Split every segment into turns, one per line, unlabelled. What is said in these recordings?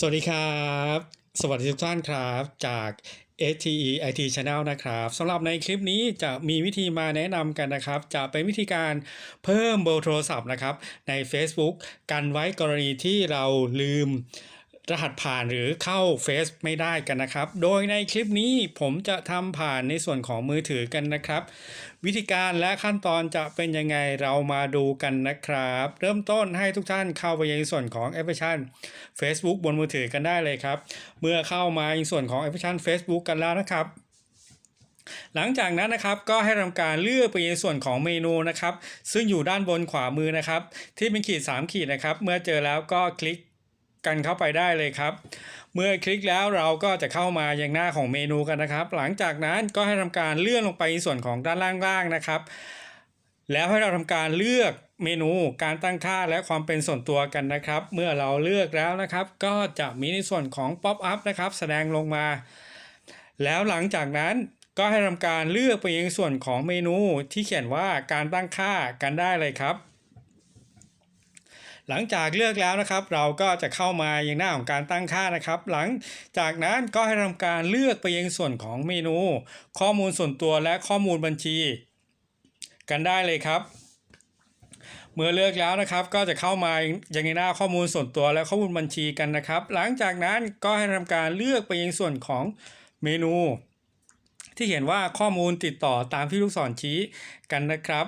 สวัสดีครับ สวัสดีทุกท่านครับจาก STE IT Channel นะครับสำหรับในคลิปนี้จะมีวิธีมาแนะนำกันนะครับ จะเป็นวิธีการเพิ่มเบอร์โทรศัพท์นะครับใน Facebook กันไว้กรณีที่เราลืม รหัสผ่านหรือเข้าเฟซไม่ได้กันนะครับ โดยในคลิปนี้ผมจะทำผ่านในส่วนของมือถือกันนะครับ วิธีการและขั้นตอนจะเป็นยังไงเรามาดูกันนะครับ เริ่มต้นให้ทุกท่านเข้าไปยังส่วนของแอปพลิเคชัน Facebook บนมือถือกันได้เลยครับ เมื่อเข้ามาในส่วนของแอปพลิเคชัน Facebook กันแล้วนะครับหลังจากนั้นนะครับก็ให้ทำการเลือกไปในส่วนของเมนูนะครับ ซึ่งอยู่ด้านบนขวามือนะครับ ที่เป็นขีด 3 ขีดนะครับ เมื่อเจอแล้วก็คลิก กันเข้าไปได้เลยครับ เมื่อคลิกแล้วเราก็จะเข้ามายังหน้าของเมนูกันนะครับ หลังจากนั้นก็ให้ทำการเลื่อนลงไปส่วนของด้านล่างๆนะครับ แล้วให้เราทำการเลือกเมนูการตั้งค่าและความเป็นส่วนตัวกันนะครับ เมื่อเราเลือกแล้วนะครับ ก็จะมีในส่วนของ Pop up นะครับ แสดงลงมา แล้วหลังจากนั้นก็ให้ทำการเลือกไปยังส่วนของเมนูที่เขียนว่าการตั้งค่ากันได้เลยครับ หลังจากเลือกแล้วนะครับ เราก็จะเข้ามายังหน้าของการตั้งค่านะครับ หลังจากนั้นก็ให้ทำการเลือกไปยังส่วนของเมนู ข้อมูลส่วนตัวและข้อมูลบัญชี กันได้เลยครับเมื่อเลือกแล้วนะครับก็จะเข้ามายังในหน้าข้อมูลส่วนตัวและข้อมูลบัญชีกันนะครับ หลังจากนั้นก็ให้ทำการเลือกไปยังส่วนของเมนู ที่เห็นว่าข้อมูลติดต่อตามที่ลูกศรชี้กันนะครับ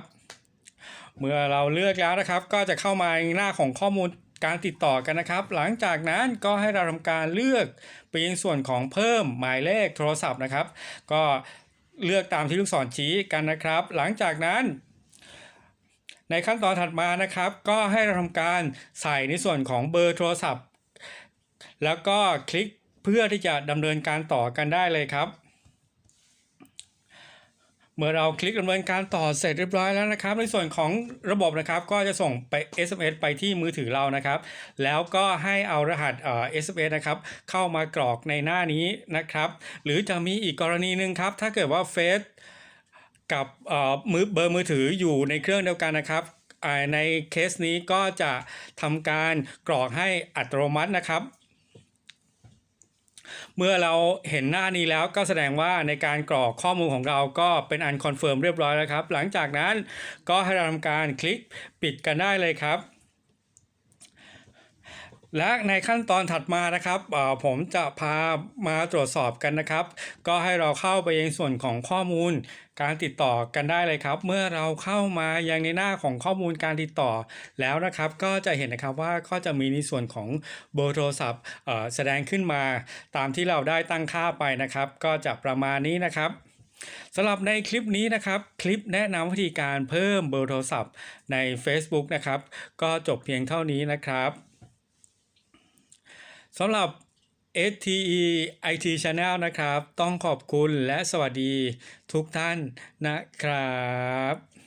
เมื่อเราเลือกแล้วนะครับ ก็จะเข้ามาในหน้าของข้อมูลการติดต่อกันนะครับ หลังจากนั้นก็ให้เราทำการเลือกไปยังส่วนของเพิ่มหมายเลขโทรศัพท์นะครับ ก็เลือกตามที่ลูกศรชี้กันนะครับ หลังจากนั้น ในขั้นตอนถัดมานะครับ ก็ให้เราทำการใส่ในส่วนของเบอร์โทรศัพท์ แล้วก็คลิกเพื่อที่จะดำเนินการต่อกันได้เลยครับ เมื่อเราคลิกดำเนินการต่อเสร็จเรียบร้อยแล้วนะครับ ในส่วนของระบบนะครับก็จะส่งไป SMS ไปที่มือถือเรานะครับ แล้วก็ให้เอารหัสเอ่อ SMS นะครับเข้ามากรอกในหน้านี้นะครับ หรือจะมีอีกกรณีหนึ่งครับ ถ้าเกิดว่าเฟซกับเอ่อมือเบอร์มือถืออยู่ในเครื่องเดียวกันนะครับในเคสนี้ก็จะทำการกรอกให้อัตโนมัตินะครับ เมื่อเราเห็นหน้านี้แล้วก็แสดงว่าในการกรอกข้อมูลของเราก็เป็นอันคอนเฟิร์มเรียบร้อยแล้วครับ หลังจากนั้นก็ให้เราทำการคลิกปิดกันได้เลยครับ และในขั้นตอนถัดมานะครับผมจะพามาตรวจสอบกันนะครับ ก็ให้เราเข้าไปยังส่วนของข้อมูลการติดต่อกันได้เลยครับ เมื่อเราเข้ามายังในหน้าของข้อมูลการติดต่อแล้วนะครับ ก็จะเห็นนะครับว่าก็จะมีในส่วนของเบอร์โทรศัพท์แสดงขึ้นมาตามที่เราได้ตั้งค่าไปนะครับ ก็จะประมาณนี้นะครับสำหรับในคลิปนี้นะครับ คลิปแนะนำวิธีการเพิ่มเบอร์โทรศัพท์ใน Facebook นะครับ ก็จบเพียงเท่านี้นะครับ สำหรับ STE IT Channel นะครับ ต้องขอบคุณและสวัสดีทุกท่านนะครับ